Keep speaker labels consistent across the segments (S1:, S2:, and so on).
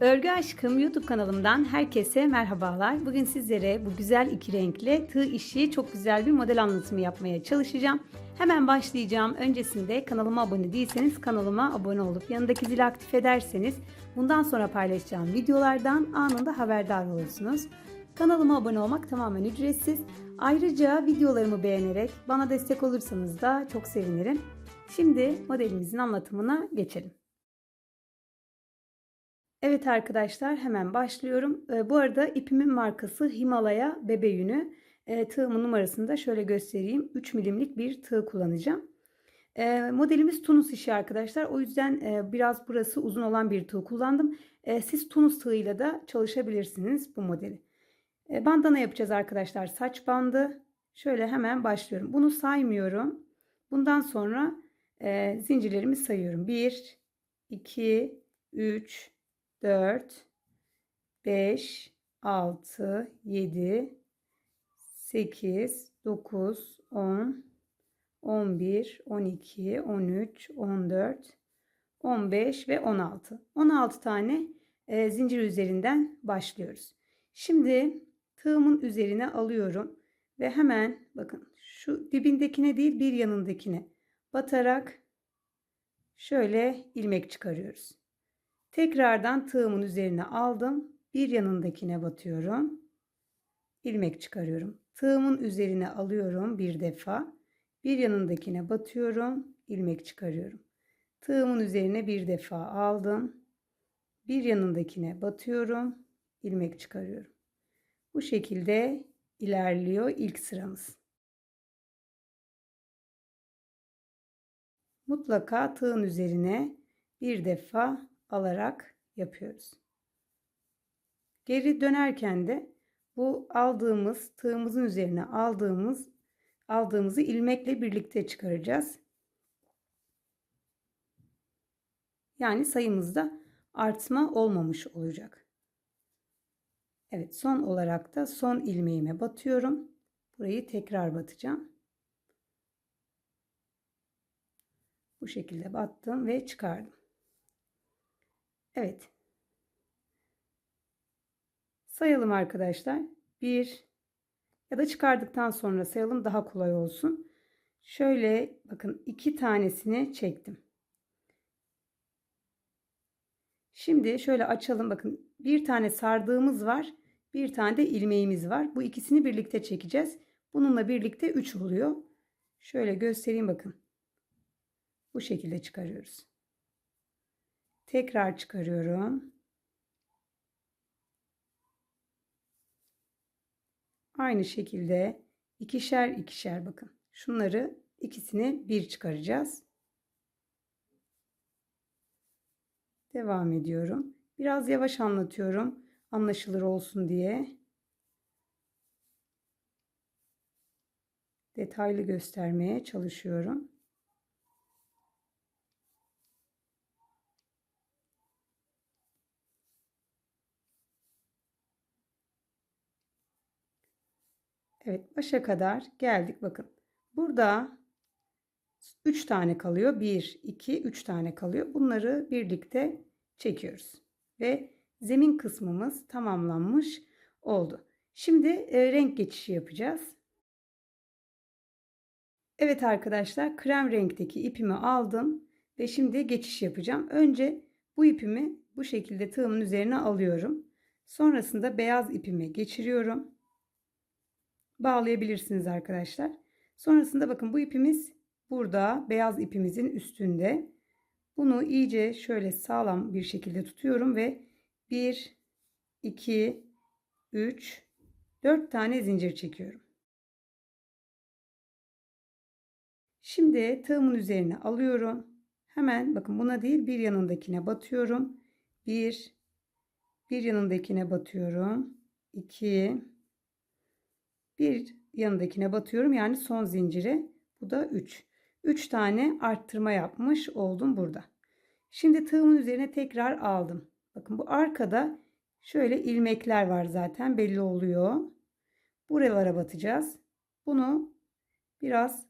S1: Örgü Aşkım YouTube kanalımdan herkese merhabalar. Bugün sizlere bu güzel iki renkli tığ işi çok güzel bir model anlatımı yapmaya çalışacağım. Hemen başlayacağım. Öncesinde kanalıma abone değilseniz kanalıma abone olup yanındaki zili aktif ederseniz bundan sonra paylaşacağım videolardan anında haberdar olursunuz. Kanalıma abone olmak tamamen ücretsiz. Ayrıca videolarımı beğenerek bana destek olursanız da çok sevinirim. Şimdi modelimizin anlatımına geçelim. Evet arkadaşlar hemen başlıyorum. E, bu arada ipimin markası Himalaya bebe yünü. E, tığımın numarasını da şöyle göstereyim. 3 milimlik bir tığ kullanacağım. E, modelimiz Tunus işi arkadaşlar. O yüzden e, biraz burası uzun olan bir tığ kullandım. Siz Tunus tığıyla da çalışabilirsiniz bu modeli. Bandana yapacağız arkadaşlar. Saç bandı. Şöyle hemen başlıyorum. Bunu saymıyorum. Bundan sonra e, zincirlerimi sayıyorum. 1, 2, 3, 4, 5, 6, 7, 8, 9, 10, 11, 12, 13, 14, 15 ve 16. 16 tane e, zincir üzerinden başlıyoruz. Şimdi tığımın üzerine alıyorum ve hemen bakın şu dibindekine değil bir yanındakine batarak şöyle ilmek çıkarıyoruz. Tekrardan tığımın üzerine aldım. Bir yanındakine batıyorum. ilmek çıkarıyorum. Tığımın üzerine alıyorum bir defa. Bir yanındakine batıyorum. ilmek çıkarıyorum. Tığımın üzerine bir defa aldım. Bir yanındakine batıyorum. ilmek çıkarıyorum. Bu şekilde ilerliyor ilk sıramız. Mutlaka tığın üzerine bir defa alarak yapıyoruz. Geri dönerken de bu aldığımız tığımızın üzerine aldığımız aldığımızı ilmekle birlikte çıkaracağız. Yani sayımızda artma olmamış olacak. Evet son olarak da son ilmeğime batıyorum. Burayı tekrar batacağım. Bu şekilde battım ve çıkardım. Evet. Sayalım arkadaşlar. 1 ya da çıkardıktan sonra sayalım daha kolay olsun. Şöyle bakın iki tanesini çektim. Şimdi şöyle açalım bakın bir tane sardığımız var. Bir tane de ilmeğimiz var. Bu ikisini birlikte çekeceğiz. Bununla birlikte 3 oluyor. Şöyle göstereyim bakın. Bu şekilde çıkarıyoruz. Tekrar çıkarıyorum. Aynı şekilde ikişer ikişer bakın. Şunları ikisini bir çıkaracağız. Devam ediyorum. Biraz yavaş anlatıyorum. Anlaşılır olsun diye. Detaylı göstermeye çalışıyorum. Evet başa kadar geldik bakın. Burada 3 tane kalıyor. 1, 2, 3 tane kalıyor. Bunları birlikte çekiyoruz. Ve zemin kısmımız tamamlanmış oldu. Şimdi e, renk geçişi yapacağız. Evet arkadaşlar krem renkteki ipimi aldım ve şimdi geçiş yapacağım. Önce bu ipimi bu şekilde tığımın üzerine alıyorum. Sonrasında beyaz ipimi geçiriyorum bağlayabilirsiniz arkadaşlar. Sonrasında bakın bu ipimiz burada beyaz ipimizin üstünde. Bunu iyice şöyle sağlam bir şekilde tutuyorum ve 1 2 3 4 tane zincir çekiyorum. Şimdi tığımın üzerine alıyorum. Hemen bakın buna değil bir yanındakine batıyorum. 1 bir yanındakine batıyorum. 2 bir yanındakine batıyorum. Yani son zincire. Bu da 3. 3 tane arttırma yapmış oldum burada. Şimdi tığımın üzerine tekrar aldım. Bakın bu arkada şöyle ilmekler var zaten belli oluyor. Buralara batacağız. Bunu biraz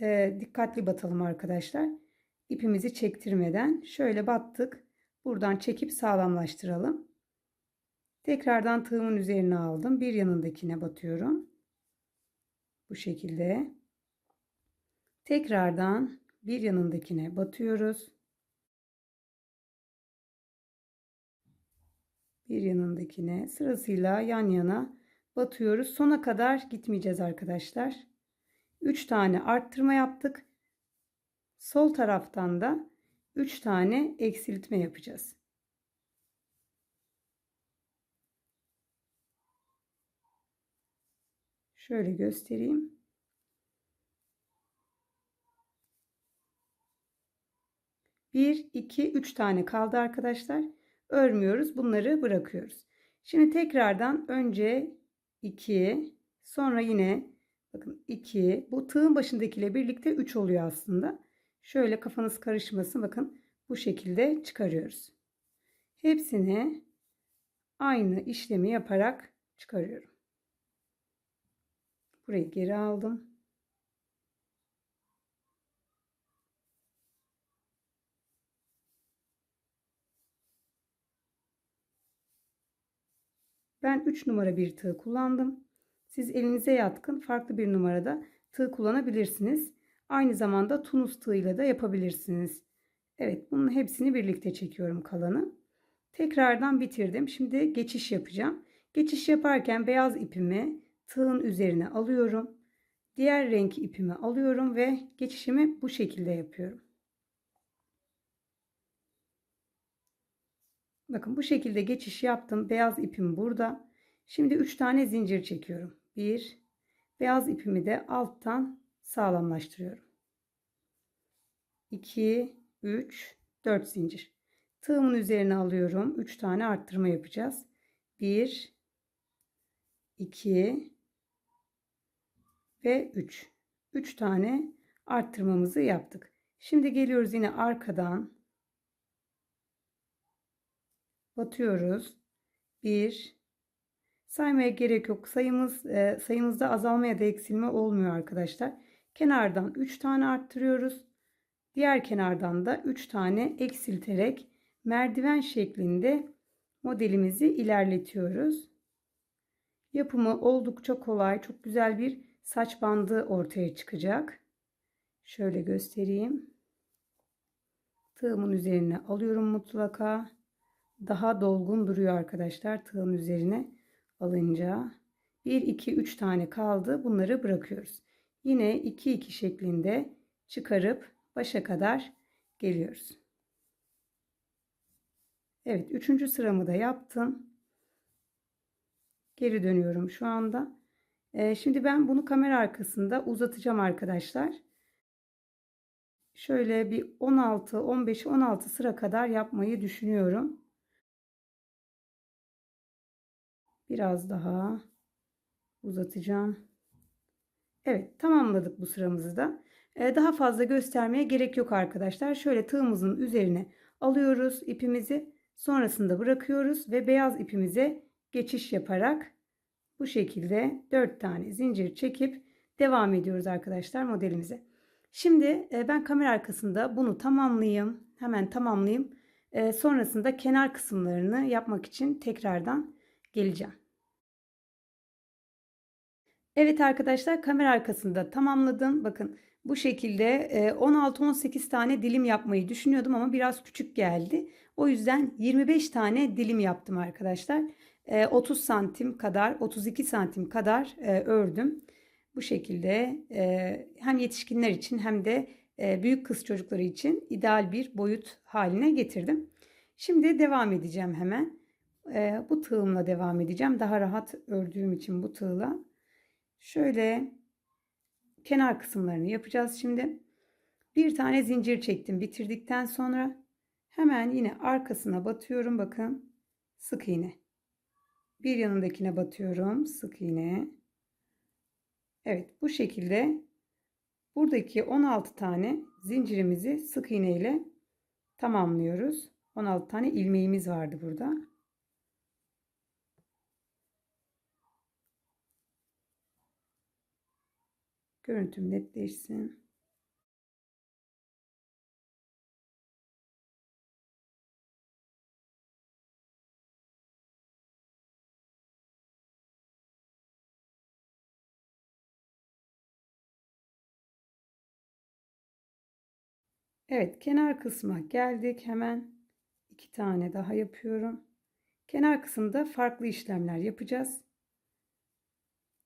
S1: e, dikkatli batalım arkadaşlar. İpimizi çektirmeden şöyle battık. buradan çekip sağlamlaştıralım. Tekrardan tığımın üzerine aldım. Bir yanındakine batıyorum. Bu şekilde. Tekrardan bir yanındakine batıyoruz. Bir yanındakine sırasıyla yan yana batıyoruz. Sona kadar gitmeyeceğiz arkadaşlar. 3 tane arttırma yaptık. Sol taraftan da 3 tane eksiltme yapacağız. Şöyle göstereyim. Bir, iki, üç tane kaldı arkadaşlar. Örmüyoruz. Bunları bırakıyoruz. Şimdi tekrardan önce 2, sonra yine bakın 2. Bu tığın başındakiyle birlikte 3 oluyor aslında. Şöyle kafanız karışmasın. Bakın bu şekilde çıkarıyoruz. Hepsini aynı işlemi yaparak çıkarıyorum. Burayı geri aldım. Ben 3 numara bir tığ kullandım. Siz elinize yatkın farklı bir numarada tığ kullanabilirsiniz. Aynı zamanda tunus tığıyla da yapabilirsiniz. Evet bunun hepsini birlikte çekiyorum kalanı. Tekrardan bitirdim. Şimdi geçiş yapacağım. Geçiş yaparken beyaz ipimi tığın üzerine alıyorum. Diğer renk ipimi alıyorum ve geçişimi bu şekilde yapıyorum. Bakın bu şekilde geçiş yaptım. Beyaz ipim burada. Şimdi 3 tane zincir çekiyorum. 1 beyaz ipimi de alttan sağlamlaştırıyorum. 2 3 4 zincir. Tığımın üzerine alıyorum. 3 tane arttırma yapacağız. 1 2 ve 3. 3 tane arttırmamızı yaptık. Şimdi geliyoruz yine arkadan batıyoruz. 1 saymaya gerek yok. Sayımız e, sayımızda azalma ya da eksilme olmuyor arkadaşlar. Kenardan 3 tane arttırıyoruz. Diğer kenardan da 3 tane eksilterek merdiven şeklinde modelimizi ilerletiyoruz. Yapımı oldukça kolay. Çok güzel bir saç bandı ortaya çıkacak. Şöyle göstereyim. Tığımın üzerine alıyorum mutlaka daha dolgun duruyor arkadaşlar tığın üzerine alınca. 1 2 3 tane kaldı. Bunları bırakıyoruz. Yine 2 2 şeklinde çıkarıp başa kadar geliyoruz. Evet, üçüncü sıramı da yaptım. Geri dönüyorum şu anda. Ee, şimdi ben bunu kamera arkasında uzatacağım arkadaşlar. Şöyle bir 16, 15, 16 sıra kadar yapmayı düşünüyorum. Biraz daha uzatacağım. Evet tamamladık bu sıramızı da. Ee, daha fazla göstermeye gerek yok arkadaşlar. Şöyle tığımızın üzerine alıyoruz ipimizi. Sonrasında bırakıyoruz ve beyaz ipimize geçiş yaparak bu şekilde 4 tane zincir çekip devam ediyoruz arkadaşlar modelimize. Şimdi e, ben kamera arkasında bunu tamamlayayım. Hemen tamamlayayım. E, sonrasında kenar kısımlarını yapmak için tekrardan geleceğim. Evet arkadaşlar kamera arkasında tamamladım. Bakın bu şekilde 16-18 e, tane dilim yapmayı düşünüyordum ama biraz küçük geldi. O yüzden 25 tane dilim yaptım arkadaşlar. 30 e, santim kadar 32 santim kadar e, ördüm. Bu şekilde hem yetişkinler için hem de büyük kız çocukları için ideal bir boyut haline getirdim. Şimdi devam edeceğim hemen. Bu tığımla devam edeceğim. Daha rahat ördüğüm için bu tığla. Şöyle kenar kısımlarını yapacağız şimdi. Bir tane zincir çektim bitirdikten sonra hemen yine arkasına batıyorum bakın sık iğne. Bir yanındakine batıyorum sık iğne. Evet bu şekilde buradaki 16 tane zincirimizi sık iğne ile tamamlıyoruz. 16 tane ilmeğimiz vardı burada. Görüntüm netleşsin. Evet kenar kısma geldik. Hemen iki tane daha yapıyorum. Kenar kısımda farklı işlemler yapacağız.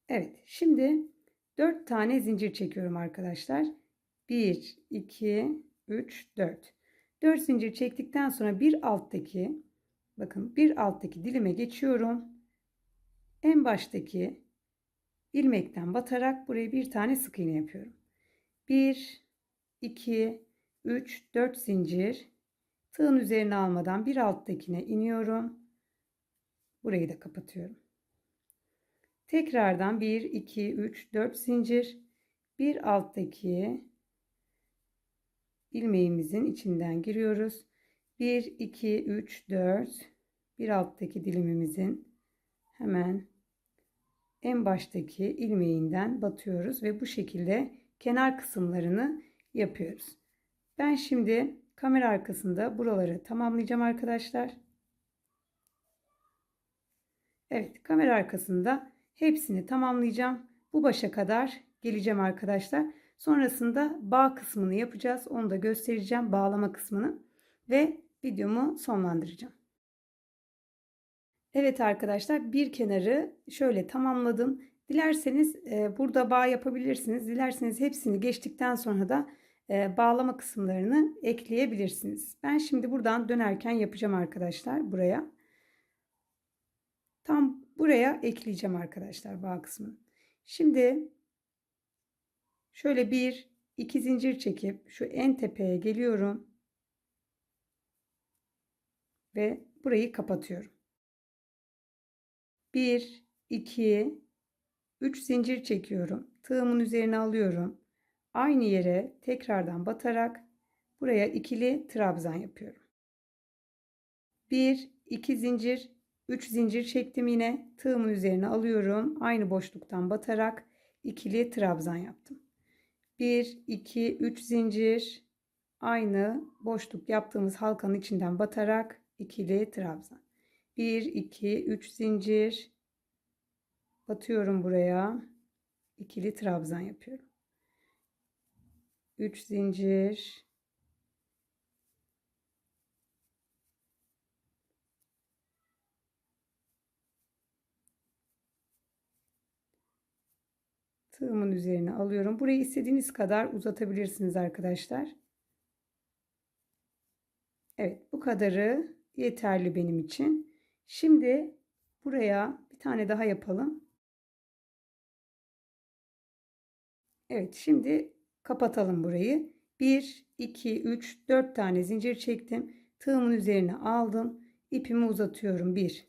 S1: Evet şimdi 4 tane zincir çekiyorum arkadaşlar. 1, 2, 3, 4. 4 zincir çektikten sonra bir alttaki bakın bir alttaki dilime geçiyorum. En baştaki ilmekten batarak buraya bir tane sık iğne yapıyorum. 1, 2, 3, 4 zincir. Tığın üzerine almadan bir alttakine iniyorum. Burayı da kapatıyorum. Tekrardan 1, 2, 3, 4 zincir. Bir alttaki ilmeğimizin içinden giriyoruz. 1, 2, 3, 4. Bir alttaki dilimimizin hemen en baştaki ilmeğinden batıyoruz ve bu şekilde kenar kısımlarını yapıyoruz. Ben şimdi kamera arkasında buraları tamamlayacağım arkadaşlar. Evet kamera arkasında hepsini tamamlayacağım. Bu başa kadar geleceğim arkadaşlar. Sonrasında bağ kısmını yapacağız. Onu da göstereceğim bağlama kısmını ve videomu sonlandıracağım. Evet arkadaşlar bir kenarı şöyle tamamladım. Dilerseniz e, burada bağ yapabilirsiniz. Dilerseniz hepsini geçtikten sonra da bağlama kısımlarını ekleyebilirsiniz. Ben şimdi buradan dönerken yapacağım arkadaşlar buraya. Tam buraya ekleyeceğim arkadaşlar bağ kısmını. Şimdi şöyle bir iki zincir çekip şu en tepeye geliyorum. Ve burayı kapatıyorum. 1 2 3 zincir çekiyorum. Tığımın üzerine alıyorum. Aynı yere tekrardan batarak buraya ikili trabzan yapıyorum. 1 2 zincir 3 zincir çektim yine tığımın üzerine alıyorum. Aynı boşluktan batarak ikili trabzan yaptım. 1 2 3 zincir aynı boşluk yaptığımız halkanın içinden batarak ikili trabzan. 1 2 3 zincir batıyorum buraya. ikili trabzan yapıyorum. 3 zincir tığımın üzerine alıyorum. Burayı istediğiniz kadar uzatabilirsiniz arkadaşlar. Evet bu kadarı yeterli benim için. Şimdi buraya bir tane daha yapalım. Evet şimdi kapatalım burayı. 1, 2, 3, 4 tane zincir çektim. Tığımın üzerine aldım. İpimi uzatıyorum. 1,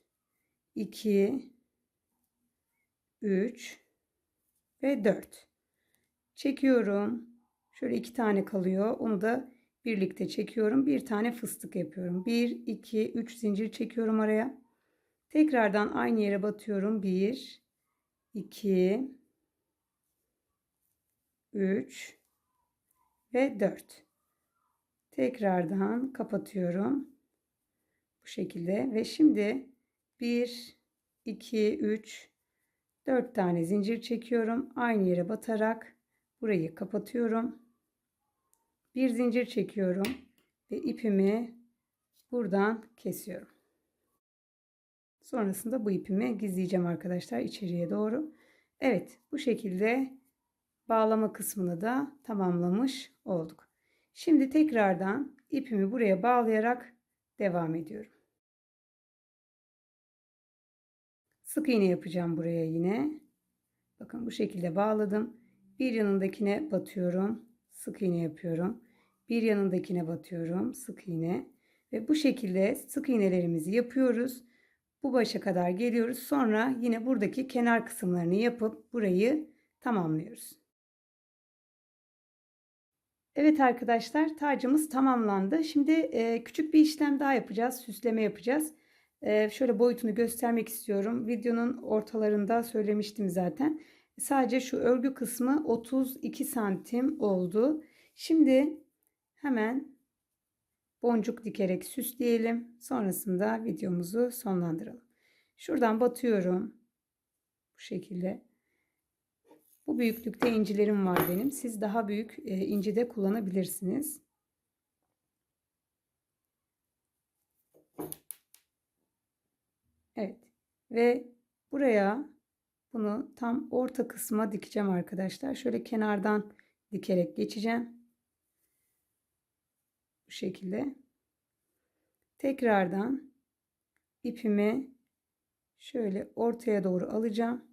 S1: 2, 3 ve 4. Çekiyorum. Şöyle iki tane kalıyor. Onu da birlikte çekiyorum. Bir tane fıstık yapıyorum. 1, 2, 3 zincir çekiyorum araya. Tekrardan aynı yere batıyorum. 1, 2, 3 ve 4. Tekrardan kapatıyorum. Bu şekilde ve şimdi 1, 2, 3, 4 tane zincir çekiyorum. Aynı yere batarak burayı kapatıyorum. Bir zincir çekiyorum ve ipimi buradan kesiyorum. Sonrasında bu ipimi gizleyeceğim arkadaşlar içeriye doğru. Evet bu şekilde bağlama kısmını da tamamlamış olduk. Şimdi tekrardan ipimi buraya bağlayarak devam ediyorum. Sık iğne yapacağım buraya yine. Bakın bu şekilde bağladım. Bir yanındakine batıyorum. Sık iğne yapıyorum. Bir yanındakine batıyorum. Sık iğne. Ve bu şekilde sık iğnelerimizi yapıyoruz. Bu başa kadar geliyoruz. Sonra yine buradaki kenar kısımlarını yapıp burayı tamamlıyoruz. Evet arkadaşlar tacımız tamamlandı. Şimdi e, küçük bir işlem daha yapacağız. Süsleme yapacağız. Ee, şöyle boyutunu göstermek istiyorum. Videonun ortalarında söylemiştim zaten. Sadece şu örgü kısmı 32 santim oldu. Şimdi hemen boncuk dikerek süsleyelim. Sonrasında videomuzu sonlandıralım. Şuradan batıyorum. Bu şekilde. Bu büyüklükte incilerim var benim. Siz daha büyük e, inci de kullanabilirsiniz. Evet. Ve buraya bunu tam orta kısma dikeceğim arkadaşlar. Şöyle kenardan dikerek geçeceğim. Bu şekilde. Tekrardan ipimi şöyle ortaya doğru alacağım.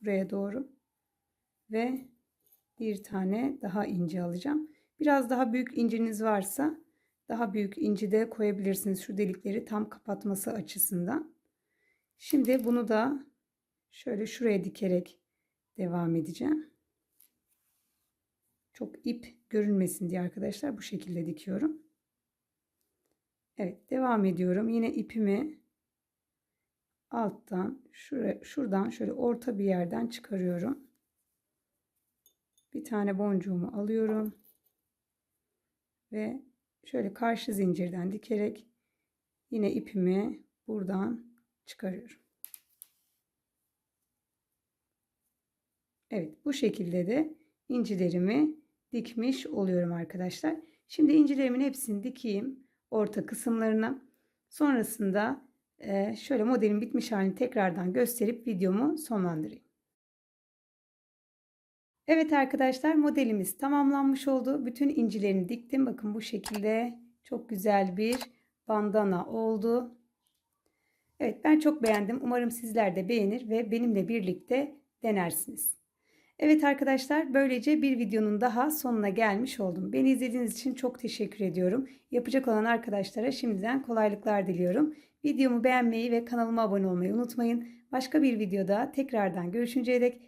S1: Buraya doğru. Ve bir tane daha inci alacağım. Biraz daha büyük inciniz varsa daha büyük inci de koyabilirsiniz şu delikleri tam kapatması açısından. Şimdi bunu da şöyle şuraya dikerek devam edeceğim. Çok ip görünmesin diye arkadaşlar bu şekilde dikiyorum. Evet devam ediyorum. Yine ipimi alttan şuraya, şuradan şöyle orta bir yerden çıkarıyorum. Bir tane boncuğumu alıyorum. Ve şöyle karşı zincirden dikerek yine ipimi buradan çıkarıyorum. Evet bu şekilde de incilerimi dikmiş oluyorum arkadaşlar. Şimdi incilerimin hepsini dikeyim orta kısımlarına. Sonrasında şöyle modelin bitmiş halini tekrardan gösterip videomu sonlandırayım. Evet arkadaşlar modelimiz tamamlanmış oldu. Bütün incilerini diktim. Bakın bu şekilde çok güzel bir bandana oldu. Evet ben çok beğendim. Umarım sizler de beğenir ve benimle birlikte denersiniz. Evet arkadaşlar böylece bir videonun daha sonuna gelmiş oldum. Beni izlediğiniz için çok teşekkür ediyorum. Yapacak olan arkadaşlara şimdiden kolaylıklar diliyorum. Videomu beğenmeyi ve kanalıma abone olmayı unutmayın. Başka bir videoda tekrardan görüşünceye dek